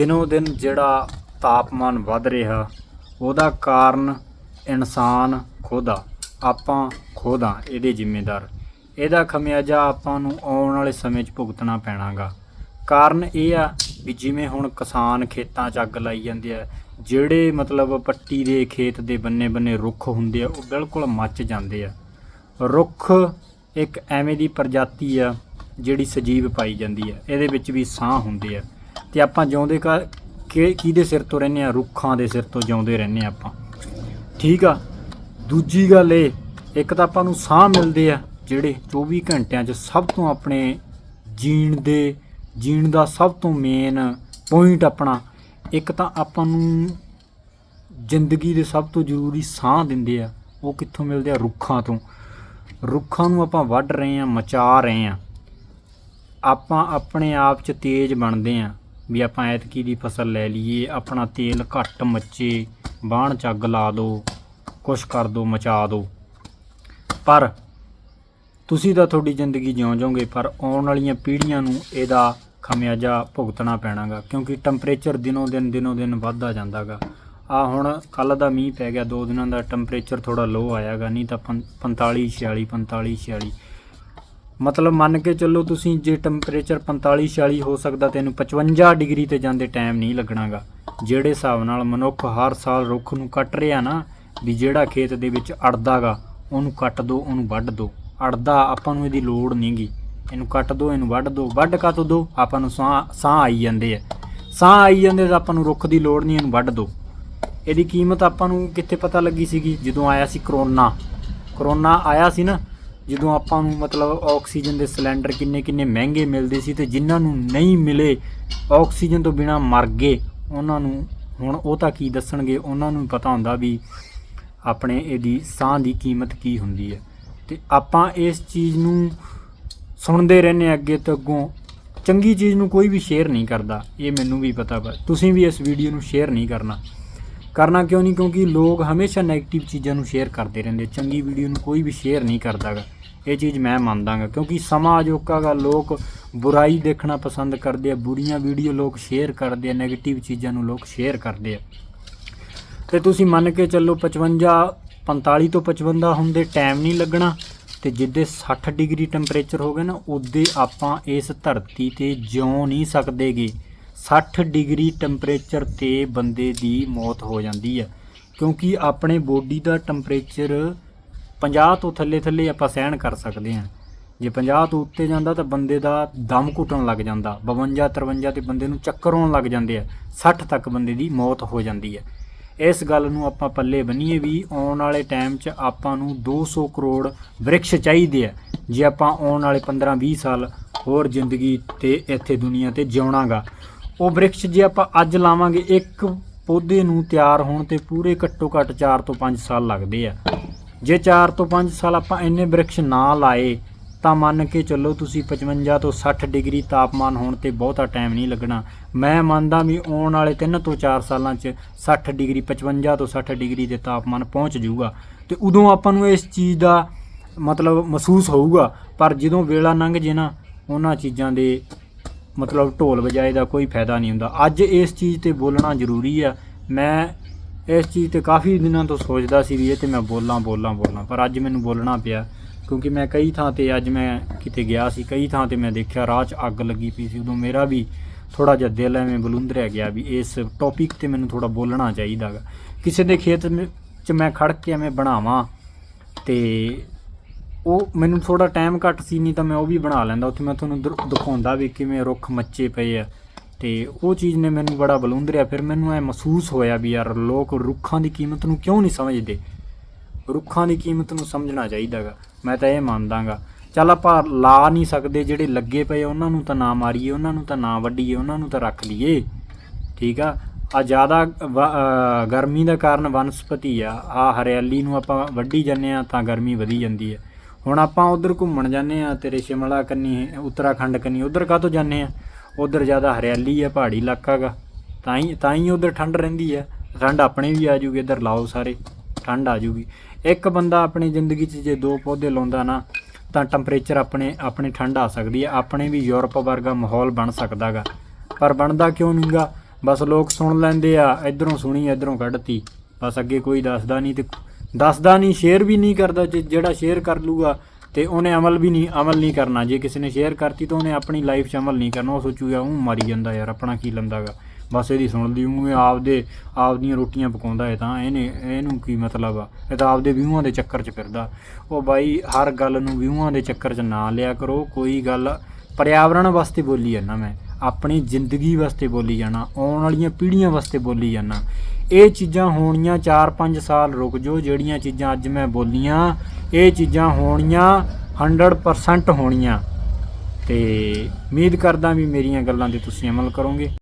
ਦਿਨੋ ਦਿਨ ਜਿਹੜਾ ਤਾਪਮਾਨ ਵੱਧ ਰਿਹਾ, ਉਹਦਾ ਕਾਰਨ ਇਨਸਾਨ ਖੁਦ ਆ, ਆਪਾਂ ਖੁਦ ਆ ਇਹਦੇ ਜ਼ਿੰਮੇਦਾਰ। ਇਹਦਾ ਖਮਿਆਜਾ ਆਪਾਂ ਨੂੰ ਆਉਣ ਵਾਲੇ ਸਮੇਂ 'ਚ ਭੁਗਤਣਾ ਪੈਣਾਗਾ। ਕਾਰਨ ਇਹ ਆ ਵੀ ਜਿਵੇਂ ਹੁਣ ਕਿਸਾਨ ਖੇਤਾਂ 'ਚ ਅੱਗ ਲਾਈ ਜਾਂਦੇ ਆ, ਜਿਹੜੇ ਮਤਲਬ ਪੱਟੀ ਦੇ ਖੇਤ ਦੇ ਬੰਨੇ ਬੰਨੇ ਰੁੱਖ ਹੁੰਦੇ ਆ, ਉਹ ਬਿਲਕੁਲ ਮੱਚ ਜਾਂਦੇ ਆ। ਰੁੱਖ ਇੱਕ ਐਵੇਂ ਦੀ ਪ੍ਰਜਾਤੀ ਆ, ਜਿਹੜੀ ਸਜੀਵ ਪਾਈ ਜਾਂਦੀ ਆ, ਇਹਦੇ ਵਿੱਚ ਵੀ ਸਾਹ ਹੁੰਦੇ ਆ। ਤੇ ਆਪਾਂ ਜਿਉਂਦੇ ਕਾ ਕਿ ਕਿਹਦੇ ਸਿਰ ਤੋਂ ਰਹਿੰਦੇ ਆ ਰੁੱਖਾਂ ਦੇ ਸਿਰ ਤੋਂ ਜਿਉਂਦੇ ਰਹਿੰਦੇ ਆ ਆਪਾਂ। ਠੀਕ ਆ? ਦੂਜੀ ਗੱਲ ਇਹ, ਇੱਕ ਤਾਂ ਆਪਾਂ ਨੂੰ ਸਾਹ ਮਿਲਦੇ ਆ, ਜਿਹੜੇ 24 ਘੰਟਿਆਂ 'ਚ ਸਭ ਤੋਂ ਆਪਣੇ ਜੀਣ ਦੇ, ਜੀਣ ਦਾ ਸਭ ਤੋਂ ਮੇਨ ਪੁਆਇੰਟ ਆਪਣਾ। ਇੱਕ ਤਾਂ ਆਪਾਂ ਨੂੰ ਜ਼ਿੰਦਗੀ ਦੇ ਸਭ ਤੋਂ ਜ਼ਰੂਰੀ ਸਾਹ ਦਿੰਦੇ ਆ, ਉਹ ਕਿੱਥੋਂ ਮਿਲਦੇ ਆ? ਰੁੱਖਾਂ ਤੋਂ। ਰੁੱਖਾਂ ਨੂੰ ਆਪਾਂ ਵੱਢ ਰਹੇ ਆ ਮਚਾ ਰਹੇ ਆ ਆਪਾਂ ਆਪਣੇ ਆਪ 'ਚ ਤੇਜ਼ ਬਣਦੇ ਆ ਵੀ ਆਪਾਂ ਐਤਕੀ ਦੀ ਫਸਲ ਲੈ ਲਈਏ, ਆਪਣਾ ਤੇਲ ਘੱਟ ਮੱਚੇ, ਬਾਣ ਚੱਗ ਲਾ ਦਿਓ ਕੁਛ ਕਰ ਦਿਓ ਮਚਾ ਦਿਓ ਪਰ ਤੁਸੀਂ ਤਾਂ ਤੁਹਾਡੀ ਜ਼ਿੰਦਗੀ ਜਿਉਂ ਜਾਓਗੇ ਪਰ ਆਉਣ ਵਾਲੀਆਂ ਪੀੜ੍ਹੀਆਂ ਨੂੰ ਇਹਦਾ ਖਮਿਆਜਾ ਭੁਗਤਣਾ ਪੈਣਾਗਾ, ਕਿਉਂਕਿ ਟੈਂਪਰੇਚਰ ਦਿਨੋਂ ਦਿਨ ਦਿਨੋਂ ਦਿਨ ਵੱਧਦਾ ਜਾਂਦਾਗਾ। ਆ ਹੁਣ ਕੱਲ ਦਾ ਮੀਂਹ ਪੈ ਗਿਆ, ਦੋ ਦਿਨਾਂ ਦਾ ਟੈਂਪਰੇਚਰ ਥੋੜਾ ਲੋ ਆਇਆਗਾ, ਨਹੀਂ ਤਾਂ ਪੰ- 45 46 45 46 ਮਤਲਬ ਮੰਨ ਕੇ ਚੱਲੋ ਤੁਸੀਂ ਜੇ ਟੈਂਪਰੇਚਰ 45 46 ਹੋ ਸਕਦਾ ਤੈਨੂੰ 55 ਡਿਗਰੀ ਤੇ ਜਾਂਦੇ ਟਾਈਮ ਨਹੀਂ ਲੱਗਣਾਗਾ। ਜਿਹੜੇ ਹਿਸਾਬ ਨਾਲ ਮਨੁੱਖ ਹਰ ਸਾਲ ਰੁੱਖ ਨੂੰ ਕੱਟ ਰਿਹਾ ਨਾ, ਵੀ ਜਿਹੜਾ ਖੇਤ ਦੇ ਵਿੱਚ ਅੜਦਾਗਾ, ਉਹਨੂੰ ਕੱਟ ਦੋ, ਉਹਨੂੰ ਵੱਢ ਦੋ। ਅੜਦਾ ਆਪਾਂ ਨੂੰ ਇਹਦੀ ਲੋੜ ਨਹੀਂਗੀ। ਇਹਨੂੰ ਕੱਟ ਦੋ, ਇਹਨੂੰ ਵੱਢ ਦੋ। ਵੱਢ ਕੱਟ ਦੋ? ਆਪਾਂ ਨੂੰ ਸਾਹ ਸਾਹ ਆਈ ਜਾਂਦੇ ਆ। ਸਾਹ ਆਈ ਜਾਂਦੇ ਤਾਂ ਆਪਾਂ ਨੂੰ ਰੁੱਖ ਦੀ ਲੋੜ ਨਹੀਂ, ਇਹਨੂੰ ਵੱਢ ਦੋ। ਇਹਦੀ ਕੀਮਤ ਆਪਾਂ ਨੂੰ ਕਿੱਥੇ ਪਤਾ ਲੱਗੀ ਸੀਗੀ? ਜਦੋਂ ਆਇਆ ਸੀ ਕਰੋਨਾ। ਕਰੋਨਾ ਆਇਆ ਸੀ ਨਾ ਜਦੋਂ ਆਪਾਂ ਨੂੰ ਮਤਲਬ ਆਕਸੀਜਨ ਦੇ ਸਿਲੰਡਰ ਕਿੰਨੇ ਕਿੰਨੇ ਮਹਿੰਗੇ ਮਿਲਦੇ ਸੀ ਤੇ ਜਿਨ੍ਹਾਂ ਨੂੰ ਨਹੀਂ ਮਿਲੇ, ਆਕਸੀਜਨ ਤੋਂ ਬਿਨਾ ਮਰ ਗਏ, ਉਹਨਾਂ ਨੂੰ ਹੁਣ ਉਹ ਤਾਂ ਕੀ ਦੱਸਣਗੇ? ਉਹਨਾਂ ਨੂੰ ਪਤਾ ਹੁੰਦਾ ਵੀ ਆਪਣੇ ਇਹਦੀ ਸਾਹ ਦੀ ਕੀਮਤ ਕੀ ਹੁੰਦੀ ਹੈ। ਤੇ ਆਪਾਂ ਇਸ ਚੀਜ਼ ਨੂੰ ਸੁਣਦੇ ਰਹਿੰਦੇ ਹਾਂ ਅੱਗੇ ਤੋਂ ਅੱਗੋਂ। ਚੰਗੀ ਚੀਜ਼ ਨੂੰ ਕੋਈ ਵੀ ਸ਼ੇਅਰ ਨਹੀਂ ਕਰਦਾ, ਇਹ ਮੈਨੂੰ ਵੀ ਪਤਾ ਵਾ। ਤੁਸੀਂ ਵੀ ਇਸ ਵੀਡੀਓ ਨੂੰ ਸ਼ੇਅਰ ਨਹੀਂ ਕਰਨਾ। ਕਰਨਾ ਕਿਉਂ ਨਹੀਂ? ਕਿਉਂਕਿ ਲੋਕ ਹਮੇਸ਼ਾ 네ਗੇਟਿਵ ਚੀਜ਼ਾਂ ਨੂੰ ਸ਼ੇਅਰ ਕਰਦੇ ਰਹਿੰਦੇ। ਚੰਗੀ ਵੀਡੀਓ ਨੂੰ ਕੋਈ ਵੀ ਸ਼ੇਅਰ ਨਹੀਂ ਕਰਦਾਗਾ ਇਹ ਚੀਜ਼ ਮੈਂ ਮੰਨਦਾਗਾ, ਕਿਉਂਕਿ ਸਮਾਂ ਅਜੋਕਾਗਾ ਲੋਕ ਬੁਰਾਈ ਦੇਖਣਾ ਪਸੰਦ ਕਰਦੇ ਆ, ਬੁਰੀਆਂ ਵੀਡੀਓ ਲੋਕ ਸ਼ੇਅਰ ਕਰਦੇ ਆ 네ਗੇਟਿਵ ਚੀਜ਼ਾਂ ਨੂੰ ਲੋਕ ਸ਼ੇਅਰ ਕਰਦੇ ਆ। ਤੇ ਤੁਸੀਂ ਮੰਨ ਕੇ ਚੱਲੋ 55 45 ਤੋਂ 55 ਹੁੰਦੇ ਟਾਈਮ ਨਹੀਂ ਲੱਗਣਾ, ਤੇ ਜਿੱਦੇ 60 ਡਿਗਰੀ ਟੈਂਪਰੇਚਰ ਹੋ ਗਏ ਨਾ ਉਦੇ ਆਪਾਂ ਇਸ ਧਰਤੀ ਤੇ ਜਿਉ ਨਹੀਂ ਸਕਦੇਗੇ। 60 ਡਿਗਰੀ ਟੈਂਪਰੇਚਰ ਤੇ ਬੰਦੇ ਦੀ ਮੌਤ ਹੋ ਜਾਂਦੀ ਹੈ ਕਿਉਂਕਿ ਆਪਣੇ ਬੋਡੀ ਦਾ ਟੈਂਪਰੇਚਰ 50 ਤੋਂ ਥੱਲੇ ਥੱਲੇ ਆਪਾਂ ਸਹਿਣ ਕਰ ਸਕਦੇ ਹਾਂ। ਜੇ 50 ਤੋਂ ਉੱਤੇ ਜਾਂਦਾ ਤਾਂ ਬੰਦੇ ਦਾ ਦਮ ਘੁੱਟਣ ਲੱਗ ਜਾਂਦਾ। 52 53 ਤੇ ਬੰਦੇ ਨੂੰ ਚੱਕਰ ਆਉਣ ਲੱਗ ਜਾਂਦੇ ਆ। 60 ਤੱਕ ਬੰਦੇ ਦੀ ਮੌਤ ਹੋ ਜਾਂਦੀ ਹੈ। ਇਸ ਗੱਲ ਨੂੰ ਆਪਾਂ ਪੱਲੇ ਬੰਨੀਏ ਵੀ ਆਉਣ ਵਾਲੇ ਟਾਈਮ 'ਚ ਆਪਾਂ ਨੂੰ 200 ਕਰੋੜ ਵ੍ਰਿਕਸ਼ ਚਾਹੀਦੇ ਆ। ਜੇ ਆਪਾਂ ਆਉਣ ਵਾਲੇ 15-20 ਸਾਲ ਹੋਰ ਜ਼ਿੰਦਗੀ ਤੇ ਇੱਥੇ ਦੁਨੀਆ ਤੇ ਜਿਉਣਾਗਾ। ਉਹ ਵ੍ਰਿਕਸ਼ ਜੇ ਆਪਾਂ ਅੱਜ ਲਾਵਾਂਗੇ, ਇੱਕ ਪੌਦੇ ਨੂੰ ਤਿਆਰ ਹੋਣ ਤੇ ਪੂਰੇ ਘੱਟੋ ਘੱਟ 4 ਤੋਂ 5 ਸਾਲ ਲੱਗਦੇ ਆ। ਜੇ 4 ਤੋਂ 5 ਸਾਲ ਆਪਾਂ ਇੰਨੇ ਵ੍ਰਿਕਸ਼ ਨਾ ਲਾਏ, ਤਾਂ ਮੰਨ ਕੇ ਚੱਲੋ ਤੁਸੀਂ 55 ਤੋਂ 60 ਡਿਗਰੀ ਤਾਪਮਾਨ ਹੋਣ ਤੇ ਬਹੁਤਾ ਟਾਈਮ ਨਹੀਂ ਲੱਗਣਾ। ਮੈਂ ਮੰਨਦਾ ਵੀ ਆਉਣ ਵਾਲੇ 3 ਤੋਂ 4 ਸਾਲਾਂ 'ਚ 60 ਡਿਗਰੀ 55 ਤੋਂ 60 ਡਿਗਰੀ ਦੇ ਤਾਪਮਾਨ ਪਹੁੰਚ ਜਾਊਗਾ। ਤੇ ਉਦੋਂ ਆਪਾਂ ਨੂੰ ਇਸ ਚੀਜ਼ ਦਾ ਮਤਲਬ ਮਹਿਸੂਸ ਹੋਊਗਾ। ਪਰ ਜਦੋਂ ਵੇਲਾ ਲੰਘ ਜੇ ਨਾ, ਉਹਨਾਂ ਚੀਜ਼ਾਂ ਦੇ ਮਤਲਬ ਢੋਲ ਵਜਾਏ ਦਾ ਕੋਈ ਫਾਇਦਾ ਨਹੀਂ ਹੁੰਦਾ। ਅੱਜ ਇਸ ਚੀਜ਼ ਤੇ ਬੋਲਣਾ ਜ਼ਰੂਰੀ ਆ। ਮੈਂ ਇਸ ਚੀਜ਼ ਤੇ ਕਾਫੀ ਦਿਨਾਂ ਤੋਂ ਸੋਚਦਾ ਸੀ ਵੀ ਇਹ ਤੇ ਮੈਂ ਬੋਲਾਂ ਬੋਲਾਂ ਬੋਲਾਂ, ਪਰ ਅੱਜ ਮੈਨੂੰ ਬੋਲਣਾ ਪਿਆ, ਕਿਉਂਕਿ ਮੈਂ ਕਈ ਥਾਂ ਤੇ ਅੱਜ ਮੈਂ ਕਿਤੇ ਗਿਆ ਸੀ, ਕਈ ਥਾਂ ਤੇ ਮੈਂ ਦੇਖਿਆ ਰਾਹ 'ਚ ਅੱਗ ਲੱਗੀ ਪਈ ਸੀ, ਉਦੋਂ ਮੇਰਾ ਵੀ ਥੋੜਾ ਜਿਹਾ ਦਿਲ ਐਵੇਂ ਬਲੁੰਦਰਿਆ ਗਿਆ ਵੀ ਇਸ ਟੌਪਿਕ ਤੇ ਮੈਨੂੰ ਥੋੜਾ ਬੋਲਣਾ ਚਾਹੀਦਾਗਾ ਕਿਸੇ ਦੇ ਖੇਤ 'ਚ ਮੈਂ ਖੜ ਕੇ ਐਵੇਂ ਬਣਾਵਾਂ ਤੇ ਉਹ ਮੈਨੂੰ ਥੋੜਾ ਟਾਈਮ ਘੱਟ ਸੀ, ਨਹੀਂ ਤਾਂ ਮੈਂ ਉਹ ਵੀ ਬਣਾ ਲੈਂਦਾ, ਉੱਥੇ ਮੈਂ ਤੁਹਾਨੂੰ ਦਰ- ਦਿਖਾਉਂਦਾ ਵੀ ਕਿਵੇਂ ਰੁੱਖ ਮੱਚੇ ਪਏ ਆ। ਤੇ ਉਹ ਚੀਜ਼ ਨੇ ਮੈਨੂੰ ਬੜਾ ਬਲੂੰਦਰਿਆ। ਫਿਰ ਮੈਨੂੰ ਐ ਮਹਿਸੂਸ ਹੋਇਆ ਵੀ ਯਾਰ ਲੋਕ ਰੁੱਖਾਂ ਦੀ ਕੀਮਤ ਨੂੰ ਕਿਉਂ ਨਹੀਂ ਸਮਝਦੇ? ਰੁੱਖਾਂ ਦੀ ਕੀਮਤ ਨੂੰ ਸਮਝਣਾ ਚਾਹੀਦਾਗਾ। ਮੈਂ ਤਾਂ ਇਹ ਮੰਨਦਾਗਾ। ਚੱਲ ਆਪਾਂ ਲਾ ਨਹੀਂ ਸਕਦੇ ਜਿਹੜੇ ਲੱਗੇ ਪਏ ਉਹਨਾਂ ਨੂੰ ਤਾਂ ਨਾ ਮਾਰੀਏ, ਉਹਨਾਂ ਨੂੰ ਤਾਂ ਨਾ ਵੱਢੀਏ, ਉਹਨਾਂ ਨੂੰ ਤਾਂ ਰੱਖ ਲਈਏ। ਠੀਕ ਆ? ਆ ਜ਼ਿਆਦਾ ਵ- ਗਰਮੀ ਦਾ ਕਾਰਨ ਵਨਸਪਤੀ ਆ। ਆ ਹਰਿਆਲੀ ਨੂੰ ਆਪਾਂ ਵੱਢੀ ਜਾਂਦੇ ਆ ਤਾਂ ਗਰਮੀ ਵਧੀ ਜਾਂਦੀ ਹੈ ਹੁਣ ਆਪਾਂ ਉਧਰ ਘੁੰਮਣ ਜਾਂਦੇ ਆ, ਤੇਰੇ ਸ਼ਿਮਲਾ ਕੰਨੀ, ਉੱਤਰਾਖੰਡ ਕੰਨੀ, ਉਧਰ ਕਾਹਤੋਂ ਜਾਂਦੇ ਆ? ਉਧਰ ਜ਼ਿਆਦਾ ਹਰਿਆਲੀ ਹੈ ਪਹਾੜੀ ਇਲਾਕਾ ਗਾ। ਤਾਂ ਹੀ ਤਾਂ ਹੀ ਉਧਰ ਠੰਡ ਰਹਿੰਦੀ ਹੈ ਠੰਡ ਆਪਣੇ ਵੀ ਆ ਜੂਗੀ, ਇੱਧਰ ਲਾਓ ਸਾਰੇ, ਠੰਡ ਆ ਜੂਗੀ। ਇੱਕ ਬੰਦਾ ਆਪਣੀ ਜ਼ਿੰਦਗੀ 'ਚ ਜੇ ਦੋ ਪੌਦੇ ਲਾਉਂਦਾ ਨਾ, ਤਾਂ ਟੈਂਪਰੇਚਰ ਆਪਣੇ ਆਪਣੇ ਠੰਡ ਆ ਸਕਦੀ ਹੈ ਆਪਣੇ ਵੀ ਯੂਰਪ ਵਰਗਾ ਮਾਹੌਲ ਬਣ ਸਕਦਾਗਾ ਪਰ ਬਣਦਾ ਕਿਉਂ ਨਹੀਂਗਾ ਬਸ ਲੋਕ ਸੁਣ ਲੈਂਦੇ ਆ, ਇਧਰੋਂ ਸੁਣੀ, ਇਧਰੋਂ ਕੱਢਤੀ। ਬਸ ਅੱਗੇ ਕੋਈ ਦੱਸਦਾ ਨਹੀਂ ਤੇ ਦੱਸਦਾ ਨਹੀਂ, ਸ਼ੇਅਰ ਵੀ ਨਹੀਂ ਕਰਦਾ, ਜੇ ਜਿਹੜਾ ਸ਼ੇਅਰ ਕਰ ਲੂਗਾ ਤੇ ਉਹਨੇ ਅਮਲ ਵੀ ਨਹੀਂ, ਅਮਲ ਨਹੀਂ ਕਰਨਾ। ਜੇ ਕਿਸੇ ਨੇ ਸ਼ੇਅਰ ਕਰਤੀ ਤਾਂ ਉਹਨੇ ਆਪਣੀ ਲਾਈਫ 'ਚ ਅਮਲ ਨਹੀਂ ਕਰਨਾ। ਉਹ ਸੋਚੂਗਾ ਉਹ ਮਾਰੀ ਜਾਂਦਾ ਯਾਰ, ਆਪਣਾ ਕੀ ਲੰਦਾਗਾ? ਬਸ ਇਹਦੀ ਸੁਣਦੀ ਉਹ ਇਹ ਆਪਦੇ, ਆਪਦੀਆਂ ਰੋਟੀਆਂ ਪਕਾਉਂਦਾ ਹੈ ਤਾਂ ਇਹਨੇ, ਇਹਨੂੰ ਕੀ ਮਤਲਬ ਆ? ਇਹ ਤਾਂ ਆਪਦੇ ਵਿਊਆਂ ਦੇ ਚੱਕਰ 'ਚ ਫਿਰਦਾ। ਉਹ ਬਾਈ, ਹਰ ਗੱਲ ਨੂੰ ਵਿਊਆਂ ਦੇ ਚੱਕਰ 'ਚ ਨਾ ਲਿਆ ਕਰੋ। ਕੋਈ ਗੱਲ, ਪਰਿਆਵਰਣ ਵਾਸਤੇ ਬੋਲੀ ਜਾਂਦਾ ਮੈਂ। ਆਪਣੀ ਜ਼ਿੰਦਗੀ ਵਾਸਤੇ ਬੋਲੀ ਜਾਣਾ। ਆਉਣ ਵਾਲੀਆਂ ਪੀੜ੍ਹੀਆਂ ਵਾਸਤੇ ਬੋਲੀ ਜਾਣਾ। ਇਹ ਚੀਜ਼ਾਂ ਹੋਣੀਆਂ 4-5 ਸਾਲ ਰੁਕ ਜਾਓ, ਜਿਹੜੀਆਂ ਚੀਜ਼ਾਂ ਅੱਜ ਮੈਂ ਬੋਲੀਆਂ, ਇਹ ਚੀਜ਼ਾਂ ਹੋਣੀਆਂ 100% ਹੋਣੀਆਂ। ਤੇ ਉਮੀਦ ਕਰਦਾ ਵੀ ਮੇਰੀਆਂ ਗੱਲਾਂ ਤੇ ਤੁਸੀਂ ਅਮਲ ਕਰੋਗੇ।